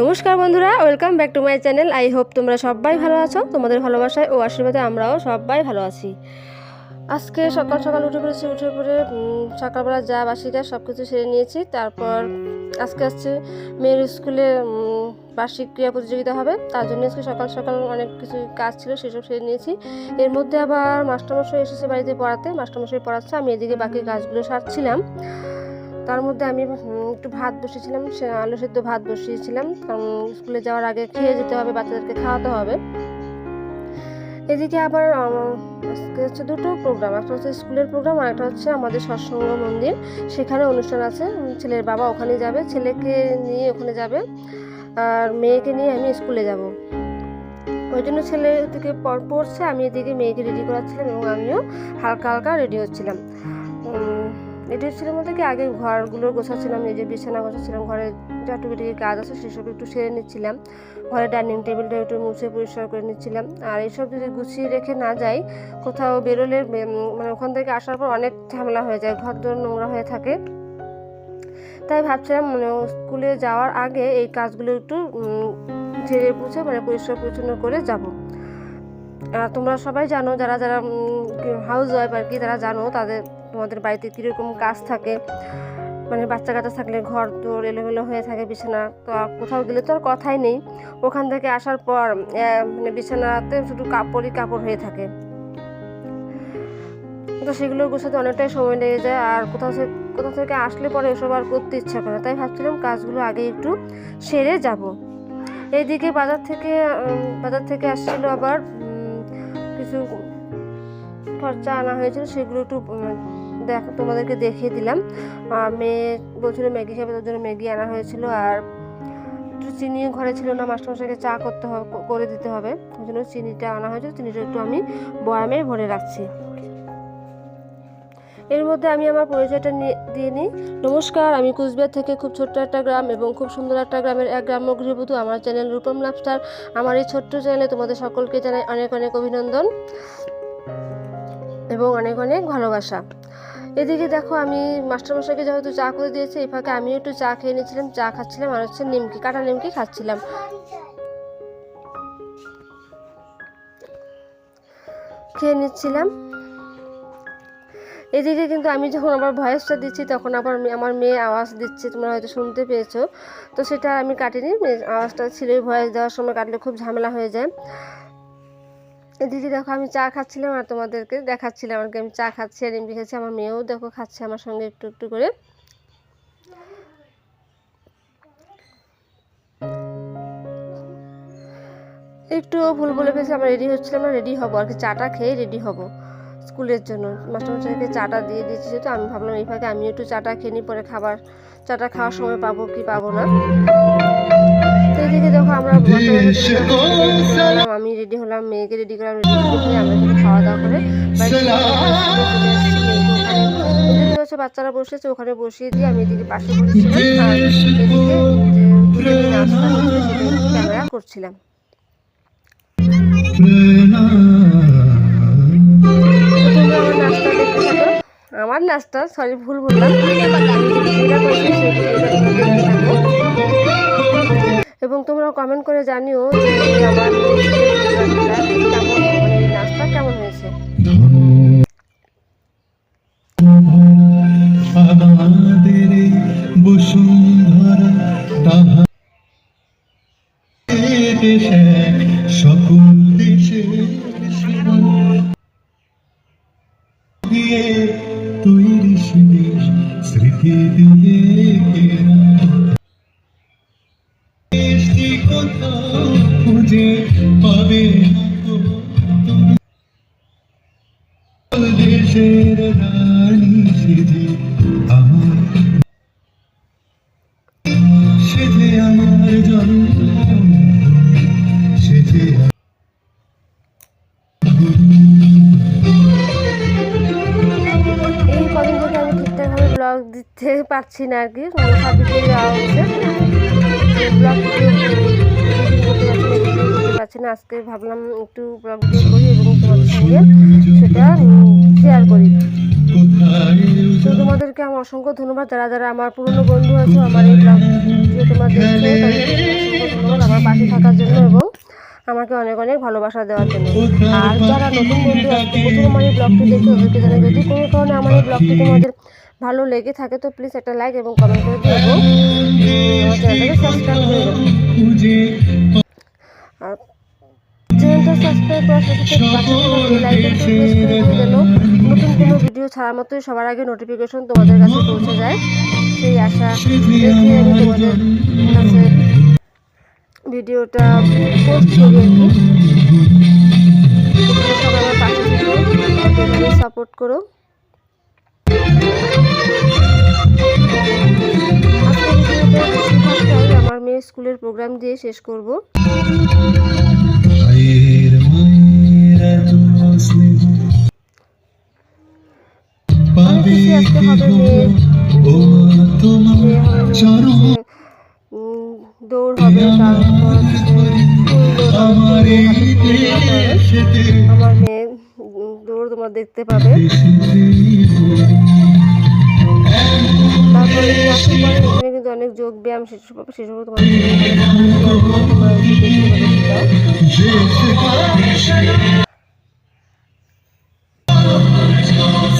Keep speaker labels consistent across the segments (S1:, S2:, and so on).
S1: নমস্কার বন্ধুরা welcome back to my channel I hope তোমরা সবাই ভালো আছো। তোমাদের ভালোবাসায় ও আশীর্বাদে আমরাও সবাই ভালো আছি। আজকে সকাল সকাল উঠে পড়েছি, উঠে পড়ে সকালবেলা যা বাসিটা সব কিছু সেরে নিয়েছি। তারপর আজকে আসছে মেয়ের স্কুলে বার্ষিক ক্রীড়া প্রতিযোগিতা হবে। তার জন্য আজকে সকাল সকাল অনেক কিছু কাজ ছিল, সেসব সেরে নিয়েছি। এর মধ্যে আবার মাস্টারমশাই এসেছে বাড়িতে পড়াতে। মাস্টারমশাই পড়াচ্ছে, আমি এদিকে বাকি কাজগুলো সারছিলাম। তার মধ্যে আমি একটু ভাত বসিয়েছিলাম আলু সেদ্ধ ভাত বসিয়েছিলাম, কারণ স্কুলে যাওয়ার আগে খেয়ে যেতে হবে, বাচ্চাদেরকে খাওয়াতে হবে। এদিকে আবার আজকে হচ্ছে দুটো প্রোগ্রাম একটা হচ্ছে স্কুলের প্রোগ্রাম আর একটা হচ্ছে আমাদের সৎসঙ্গ মন্দির। সেখানে অনুষ্ঠান আছে ছেলের বাবা ওখানে যাবে, ছেলেকে নিয়ে ওখানে যাবে, আর মেয়েকে নিয়ে আমি স্কুলে যাব। ওই জন্য ছেলে থেকে পড়ছে, আমি এদিকে মেয়েকে রেডি করাচ্ছিলাম এবং আমিও হালকা হালকা রেডি হচ্ছিলাম। রেডি হচ্ছিলাম বলতে কি আগে ঘরগুলো গোছাচ্ছিলাম নিজের বিছানা গোছাচ্ছিলাম, ঘরে যা টুকিটাকি কাজ আছে সেসব একটু সেরে নিচ্ছিলাম। ঘরে ডাইনিং টেবিলটা একটু মুছে পরিষ্কার করে নিচ্ছিলাম। আর এইসব যদি গুছিয়ে রেখে না যাই, কোথাও বেরোলে মানে ওখান থেকে আসার পর অনেক ঝামেলা হয়ে যায় ঘর দোর নোংরা হয়ে থাকে। তাই ভাবছিলাম মানে স্কুলে যাওয়ার আগে এই কাজগুলো একটু ঝেড়ে পুছে মানে পরিষ্কার পরিচ্ছন্ন করে যাব। তোমরা সবাই জানো, যারা যারা হাউস ওয়াইফ আর কি, তারা জানো, তাদের তোমাদের বাড়িতে কীরকম কাজ থাকে? মানে বাচ্চা কাচ্চা থাকলে ঘর তোর এলোমেলো হয়ে থাকে বিছানা, তো কোথাও গেলে তো আর কথাই নেই। ওখান থেকে আসার পর মানে বিছানাতে শুধু কাপড়ই কাপড় হয়ে থাকে। তো সেগুলো গোছাতে অনেকটাই সময় লেগে যায়, আর কোথাও থেকে কোথাও থেকে আসলে পরে এসব আর করতে ইচ্ছা করে। তাই ভাবছিলাম কাজগুলো আগে একটু সেরে যাব। এইদিকে বাজার থেকে বাজার থেকে আসছিল আবার কিছু খরচা আনা হয়েছিল, সেগুলো একটু দেখ, তোমাদেরকে দেখিয়ে দিলাম। মেয়ে বলছিল ম্যাগি খাবে, তার জন্য ম্যাগি আনা হয়েছিল আর একটু চিনি ঘরে ছিল না, মাস্টারমশাইকে চা করতে হবে করে দিতে হবে। ওই জন্য চিনিটা আনা হয়েছিল চিনিটা একটু আমি বয়ামে ভরে রাখছি। এর মধ্যে আমি আমার পরিচয়টা দিয়ে নিই। নমস্কার, আমি কুচবিহার থেকে খুব ছোট্ট একটা গ্রাম এবং খুব সুন্দর একটা গ্রামের এক গ্রাম্য গৃহবধূ। আমার চ্যানেল রূপম লাভস্টার আমার এই ছোট্ট চ্যানেলে তোমাদের সকলকে জানাই অনেক অনেক অভিনন্দন এবং অনেক অনেক ভালোবাসা। এদিকে দেখো আমি মাস্টারমশাইকে যেহেতু চা করে দিয়েছি, এই ফাঁকে আমিও একটু চা খেয়ে নিয়েছিলাম, চা খাচ্ছিলাম, আর হচ্ছে নিমকি, কাটা নিমকি খাচ্ছিলাম। খেয়ে নিচ্ছিলাম। এদিকে কিন্তু আমি যখন আবার ভয়েসটা দিচ্ছি, তখন আবার আমার মেয়ে আওয়াজ দিচ্ছে, তোমরা হয়তো শুনতে পেয়েছ। তো সেটা আমি কাটিনি আওয়াজটা ছেলের ভয়েস দেওয়ার সময় কাটলে খুব ঝামেলা হয়ে যায়। এদিকে দেখো, আমি চা খাচ্ছিলাম আর তোমাদেরকে দেখাচ্ছিলাম আর কি। আমি চা খাচ্ছি আর এমনি খাচ্ছি, আমার মেয়েও দেখো খাচ্ছে আমার সঙ্গে একটু একটু করে। একটু ভুল বলে ফেলেছি আমরা রেডি হচ্ছিলাম না রেডি হব আর কি। চাটা খেয়ে রেডি হব স্কুলের জন্য। মাস্টারমশাইকে চাটা দিয়ে দিয়েছি, যেহেতু আমি ভাবলাম এই ফাঁকে আমিও একটু চাটা খেয়ে নিই, পরে খাবার, চাটা খাওয়ার সময় পাবো কি পাবো না। তো এদিকে দেখো আমরা আমি রেডি হলাম মেয়েকে রেডি করলাম রেডি করে আমরা খাওয়া দাওয়া করে হচ্ছে বাচ্চারা বসেছে ওখানে বসিয়ে দিয়ে আমি এদিকে পাশে বসেছিলাম এদিকে ক্যামেরা করছিলাম। আমার নাস্তা সরি ভুল বললাম। এবং তোমরা কমেন্ট করে জানিও যে কেমন মানে হয়েছে।
S2: বসুন্ধরা সকল খুঁজে পাবে। দেশের রানী সেজে আমার সেজে আমার
S1: ব্লগ দিতে পারছি না আর কি মানে সব ভিডিও দেওয়া হচ্ছে ব্লগ না আজকে ভাবলাম একটু ব্লগ করি এবং তোমাদের সঙ্গে সেটা শেয়ার করি। তো তোমাদেরকে আমার অসংখ্য ধন্যবাদ। যারা যারা আমার পুরনো বন্ধু আছো, আমার এই ব্লগ ভিডিও তোমরা অসংখ্য পাশে থাকার জন্য এবং আমাকে অনেক অনেক ভালোবাসা দেওয়ার জন্য। আর যারা নতুন বন্ধু আছে প্রথম আমার এই ব্লগটি দেখে ওদেরকে জানাই যদি কোনো কারণে আমার এই ব্লগটি তোমাদের ভালো লেগে থাকে, তো প্লিজ একটা লাইক এবং কমেন্ট করে দিও এবং আমার সাবস্ক্রাইব করার সাথে সাথে প্রেস করে নতুন কোনো ভিডিও ছাড়া মাত্রই সবার আগে নোটিফিকেশন তোমাদের কাছে পৌঁছে যায়। সেই আশা আমি তোমাদের কাছে ভিডিওটা পোস্ট করি আমার সাপোর্ট করো। আমার মেয়ের স্কুলের প্রোগ্রাম দিয়ে শেষ করব। দৌড় হবে
S2: আমার
S1: মেয়ে দৌড় তোমার দেখতে পাবে তারপরে কিন্তু অনেক যোগ ব্যায়াম সেসব সেসব তোমার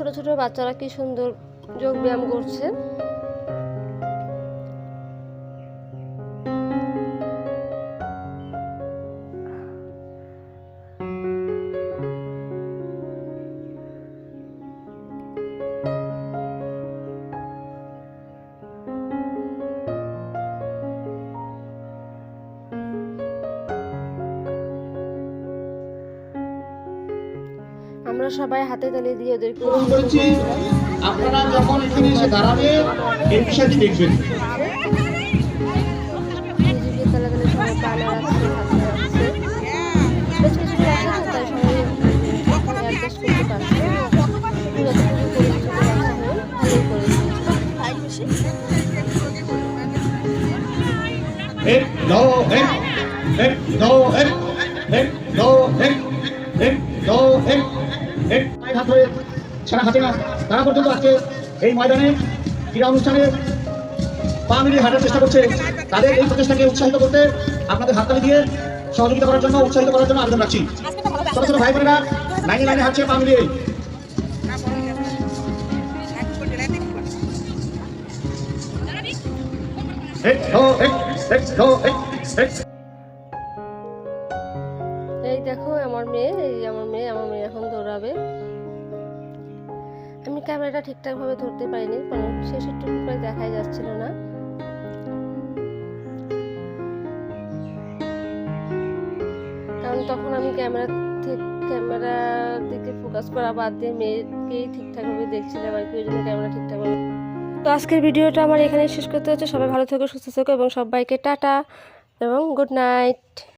S1: ছোট ছোট বাচ্চারা কি সুন্দর যোগ ব্যায়াম করছে। আমরা সবাই হাতে তালি দিয়ে ওদেরকে
S3: আপনারা যখন এখানে এসে দাঁড়াবেন এই বিষয়টি দেখবেন। এক দো এক এক দো এক এক দো এক এক দো এক হাত ছাড়া হাতে না তারা পর্যন্ত আজকে এই ময়দানে ক্রীড়া অনুষ্ঠানে পা মিলিয়ে হাঁটার চেষ্টা করছে। তাদের এই প্রচেষ্টাকে উৎসাহিত করতে আপনাদের হাততালি দিয়ে সহযোগিতা করার জন্য উৎসাহিত করার জন্য আবেদন রাখছি। ছোট ছোট ভাই বোনেরা লাইনে লাইনে হাঁটছে পা মিলিয়ে। এক দো এক এক দো এক এক
S1: আমি ক্যামেরাটা ঠিকঠাক ভাবে ধরতে পারিনি মানে শেষের টুকু প্রায় দেখাই যাচ্ছিল না। কারণ তখন আমি ক্যামেরা ঠিক ক্যামেরার দিকে ফোকাস করা বাদ দিয়ে মেয়েকেই ঠিকঠাকভাবে দেখছিলাম আর কি ওই জন্য ক্যামেরা ঠিকঠাকভাবে তো আজকের ভিডিওটা আমার এখানে শেষ করতে হচ্ছে। সবাই ভালো থেকো, সুস্থ থেকো, এবং সবাইকে টাটা, এবং গুড নাইট